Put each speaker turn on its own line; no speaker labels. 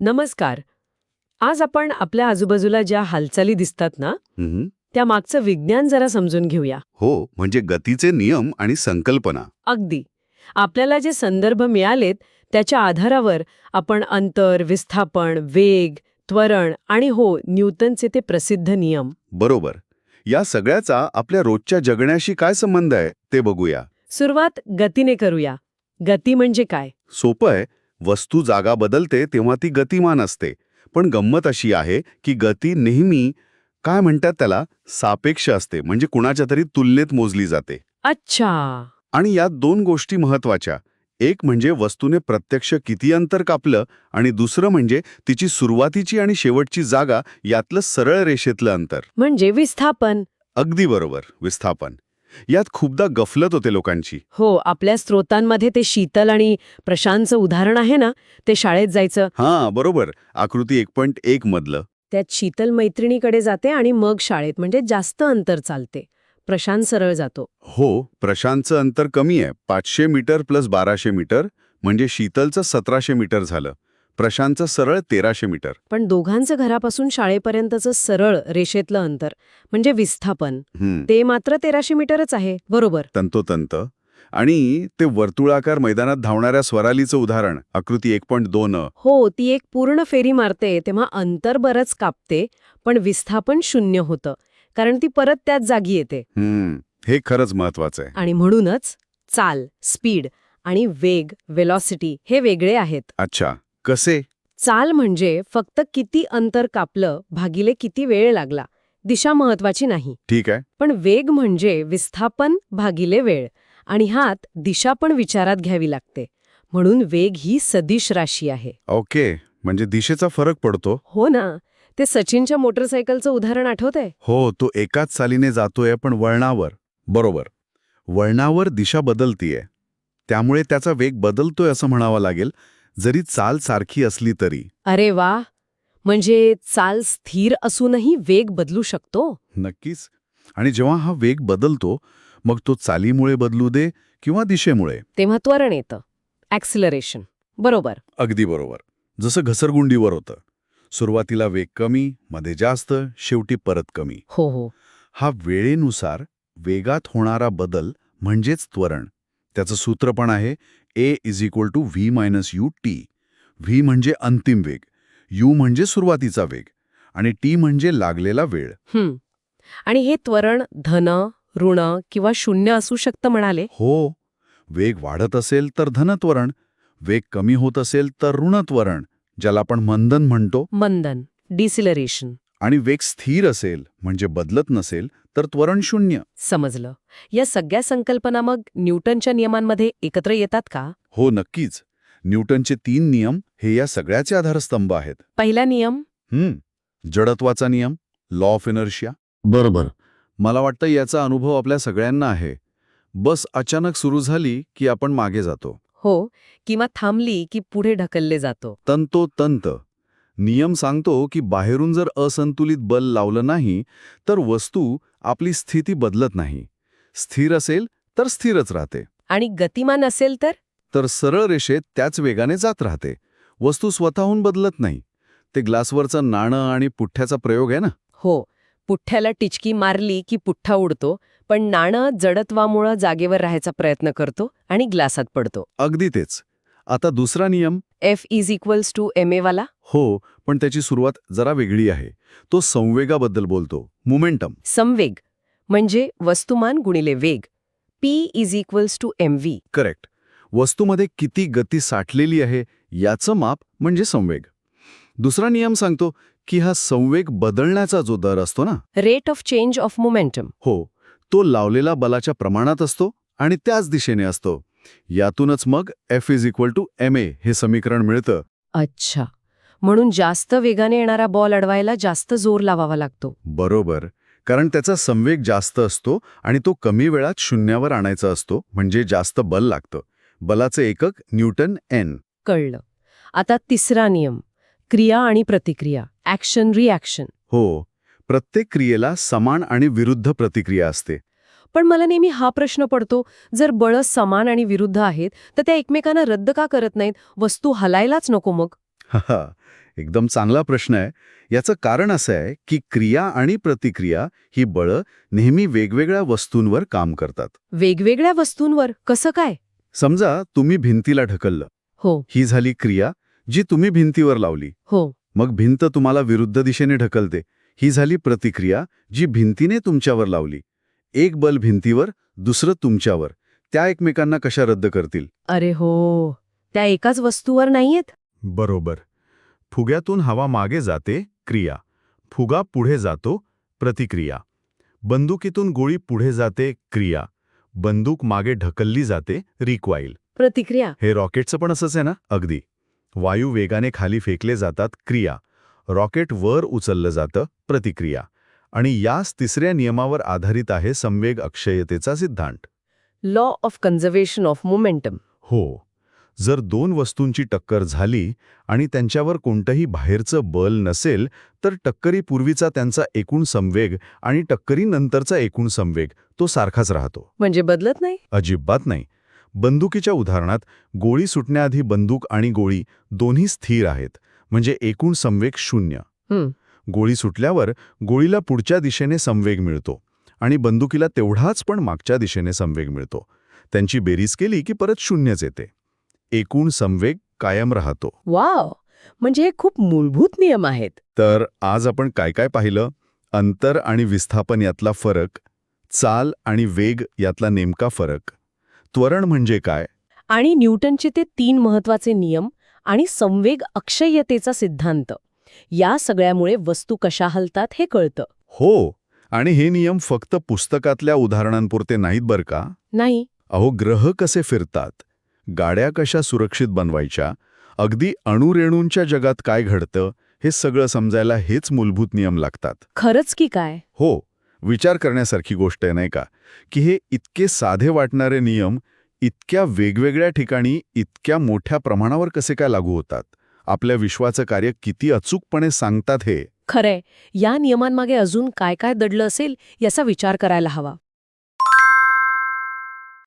नमस्कार. आज आपण आपल्या आजूबाजूला ज्या हालचाली दिसतात ना त्या मागचं विज्ञान जरा समजून घेऊया.
हो म्हणजे गतीचे नियम आणि संकल्पना.
अगदी. आपल्याला जे संदर्भ मिळालेत त्याच्या आधारावर आपण अंतर विस्थापन वेग त्वरण आणि हो न्यूटनचे ते प्रसिद्ध नियम.
बरोबर. या सगळ्याचा आपल्या रोजच्या जगण्याशी काय संबंध आहे ते बघूया.
सुरुवात गतीने करूया. गती म्हणजे काय?
सोपं आहे. वस्तू जागा बदलते तेव्हा ती गतिमान असते. पण गंमत अशी आहे की गती नेहमी काय म्हणतात त्याला सापेक्ष असते. म्हणजे कुणाच्या तरी तुलनेत मोजली जाते.
अच्छा.
आणि यात दोन गोष्टी महत्त्वाच्या एक म्हणजे वस्तूने प्रत्यक्ष किती अंतर कापलं आणि दुसरं म्हणजे तिची सुरुवातीची आणि शेवटची जागा यातलं सरळ रेषेतलं अंतर.
म्हणजे विस्थापन.
अगदी बरोबर विस्थापन. यात खूपदा गफलत होते लोकांची.
हो आपल्या स्रोतांमध्ये ते शीतल आणि प्रशांतचं उदाहरण आहे ना ते शाळेत जायचं.
हां बरोबर. आकृती एक पॉईंट एक मधलं.
त्यात शीतल मैत्रिणीकडे जाते आणि मग शाळेत म्हणजे जास्त अंतर चालते. प्रशांत सरळ जातो.
हो प्रशांतचं अंतर कमी आहे. पाचशे मीटर प्लस बाराशे मीटर म्हणजे शीतलचं सतराशे मीटर झालं. प्रशांतचं सरळ तेराशे मीटर.
पण दोघांचं घरापासून शाळेपर्यंतचं सरळ रेषेतलं अंतर म्हणजे विस्थापन ते मात्र तेराशे मीटरच आहे बरोबर?
तंतोतंत. आणि ते वर्तुळाकार मैदानात धावणाऱ्या स्वरालीचं उदाहरण आकृती एक पॉईंट दोन.
हो ती एक पूर्ण फेरी मारते तेव्हा अंतर बरंच कापते पण विस्थापन शून्य होतं कारण ती परत त्याच जागी येते.
हे खरंच महत्वाचं आहे.
आणि म्हणूनच चाल स्पीड आणि वेग वेलॉसिटी हे वेगळे आहेत.
अच्छा. कसे?
चाल म्हणजे फक्त किती अंतर कापलं भागिले किती वेळ लागला दिशा महत्वाची नाही.
ठीक आहे.
पण वेग म्हणजे विस्थापन भागिले वेळ आणि ह्यात दिशा पण विचारात घ्यावी लागते. म्हणून वेग ही सदिश राशी आहे.
ओके म्हणजे दिशेचा फरक पडतो?
हो ना. ते सचिनच्या मोटरसायकलचं उदाहरण आठवतंय?
हो तो एकाच चालीने जातोय पण वळणावर. बरोबर. वळणावर दिशा बदलतीये. त्यामुळे त्याचा वेग बदलतोय असं म्हणावं लागेल. जरी चाल सारखी असली तरी.
अरे वा! म्हणजे चाल स्थिर असूनही वेग बदलू शकतो?
नक्कीच. आणि जेव्हा हा वेग बदलतो मग तो चालीमुळे बदलू दे किंवा दिशेमुळे.
तेव्हा त्वरण येतं. ॲक्सिलरेशन बरोबर.
अगदी बरोबर. जसं घसरगुंडीवर होतं. सुरुवातीला वेग कमी मध्ये जास्त शेवटी परत कमी.
हो हो.
हा वेळेनुसार वेगात होणारा बदल म्हणजेच त्वरण. त्याचं सूत्र पण आहे A is equal to V minus U T V म्हणजे अंतिम वेग. यू म्हणजे सुरुवातीचा वेग. आणि टी म्हणजे लागलेला वेळ.
आणि हे त्वरण धन ऋण किंवा शून्य असू शकतं म्हणाले?
हो. वेग वाढत असेल तर धनत्वरण. वेग कमी होत असेल तर ऋणत्वरण ज्याला आपण मंदन म्हणतो.
मंदन. डिसिलरेशन
आणि वेग स्थिर असेल म्हणजे बदलत नसेल तर त्वरण शून्य.
समजलं. या सगळ्या संकल्पना मग न्यूटनच्या नियमांमध्ये एकत्र येतात का?
हो नक्कीच. न्यूटनचे तीन नियम हे या सगळ्याचे आधारस्तंभ आहेत.
पहिला नियम?
हम्म जडत्वाचा नियम लॉ ऑफ एनर्शिया
बरोबर.
मला वाटतं याचा अनुभव आपल्या सगळ्यांना आहे. बस अचानक सुरू झाली की आपण मागे जातो.
हो किंवा थांबली की पुढे ढकलले जातो.
तंतोतंत. नियम सांगतो की बाहेरून जर असंतुलित बल लावलं नाही तर वस्तू आपली स्थिती बदलत नाही. स्थिर असेल तर स्थिरच राहते.
आणि गतिमान असेल तर?
तर सरळ रेषेत त्याच वेगाने जात राहते. वस्तू स्वतःहून बदलत नाही. ते ग्लासवरचं नाणं आणि पुठ्ठ्याचा प्रयोग आहे ना?
हो. पुठ्ठ्याला टिचकी मारली की पुठ्ठा उडतो पण नाणं जडत्वामुळं जागेवर राहायचा प्रयत्न करतो आणि ग्लासात पडतो.
अगदी तेच. आता दुसरा नियम.
F is equals to M वाला.
हो पण त्याची सुरुवात जरा वेगळी आहे. तो संवेगाबद्दल बोलतो. मोमेंटम
संवेग म्हणजे वस्तुमान गुणिले वेग. P is equals to M V
correct वस्तूमध्ये किती गती साठलेली आहे याचं माप म्हणजे संवेग. दुसरा नियम सांगतो की हा संवेग बदलण्याचा जो दर असतो ना.
Rate of change of momentum
हो तो लावलेला बलाच्या प्रमाणात असतो आणि त्याच दिशेने असतो. यातूनच मग F is equal to M A हे समीकरण मिळतं.
अच्छा. म्हणून जास्त वेगाने येणारा बॉल अडवायला जास्त जोर लावावा लागतो.
बरोबर. कारण त्याचा संवेग जास्त असतो आणि तो कमी वेळात शून्यावर आणायचा असतो म्हणजे जास्त बल लागतं. बलाचे एकक न्यूटन एन
कळलं. आता तिसरा नियम. क्रिया आणि प्रतिक्रिया. ॲक्शन रिॲक्शन
हो. प्रत्येक क्रियेला समान आणि विरुद्ध प्रतिक्रिया असते.
पण मला नेहमी हा प्रश्न पडतो जर बळं समान आणि विरुद्ध आहेत तर त्या एकमेकांना रद्द का करत नाहीत? वस्तू हलायलाच नको मग.
हा
एकदम चांगला प्रश्न आहे. याचं कारण असं आहे की क्रिया आणि प्रतिक्रिया ही बळं नेहमी वेगवेगळ्या वस्तूंवर काम करतात.
वेगवेगळ्या वस्तूंवर? कसं काय?
समजा तुम्ही भिंतीला ढकललं.
हो.
ही झाली क्रिया जी तुम्ही भिंतीवर लावली.
हो.
मग भिंत तुम्हाला विरुद्ध दिशेने ढकलते. ही झाली प्रतिक्रिया जी भिंतीने तुमच्यावर लावली. एक बल भिंतीवर दुसरं तुमच्यावर. त्या एकमेकांना कशा रद्द करतील?
अरे हो त्या एकाच वस्तूवर नाहीयेत?
बरोबर. फुग्यातून हवा मागे जाते क्रिया. फुगा पुढे जातो प्रतिक्रिया. बंदुकीतून गोळी पुढे जाते क्रिया. बंदूक मागे ढकलली जाते रिक्वाईल
प्रतिक्रिया.
हे रॉकेटचं पण असंच आहे ना अगदी. वायू वेगाने खाली फेकले जातात क्रिया. रॉकेट वर उचललं जातं प्रतिक्रिया. आणि याच तिसऱ्या नियमावर आधारित आहे संवेग अक्षयतेचा सिद्धांत.
Law of conservation of momentum
हो. जर दोन वस्तूंची टक्कर झाली आणि त्यांच्यावर कोणतंही बाहेरचं बल नसेल तर टक्करीपूर्वीचा त्यांचा एकूण संवेग आणि टक्करीनंतरचा एकूण संवेग तो सारखाच राहतो.
म्हणजे बदलत नाही?
अजिबात नाही. बंदुकीच्या उदाहरणात गोळी सुटण्याआधी बंदूक आणि गोळी दोन्ही स्थिर आहेत म्हणजे एकूण संवेग शून्य. गोळी सुटल्यावर गोळीला पुढच्या दिशेने संवेग मिळतो आणि बंदुकीला तेवढाच पण मागच्या दिशेने संवेग मिळतो. त्यांची बेरीज केली की परत शून्यच येते. एकूण संवेग कायम राहतो.
वाव! म्हणजे हे खूप मूलभूत नियम आहेत.
तर आज आपण काय काय पाहिलं? अंतर आणि विस्थापन यातला फरक चाल आणि वेग यातला नेमका फरक. त्वरण म्हणजे काय?
आणि न्यूटनचे ते तीन महत्त्वाचे नियम आणि संवेग अक्षय्यतेचा सिद्धांत. या सगळ्यामुळे वस्तू कशा हलतात हे कळतं.
हो आणि हे नियम फक्त पुस्तकातल्या उदाहरणांपुरते नाहीत बरं का?
नाही.
अहो ग्रह कसे फिरतात? गाड्या कशा सुरक्षित बनवायच्या? अगदी अणुरेणूंच्या जगात काय घडतं? हे सगळं समजायला हेच मूलभूत नियम लागतात.
खरंच की काय?
हो विचार करण्यासारखी गोष्ट आहे नाही का? की हे इतके साधे वाटणारे नियम इतक्या वेगवेगळ्या ठिकाणी इतक्या मोठ्या प्रमाणावर कसे काय लागू होतात? आपल्या विश्वाचं कार्य किती अचूकपणे सांगतात हे?
खरंय. या नियमांमागे अजून काय काय दडलं असेल याचा विचार करायला हवा.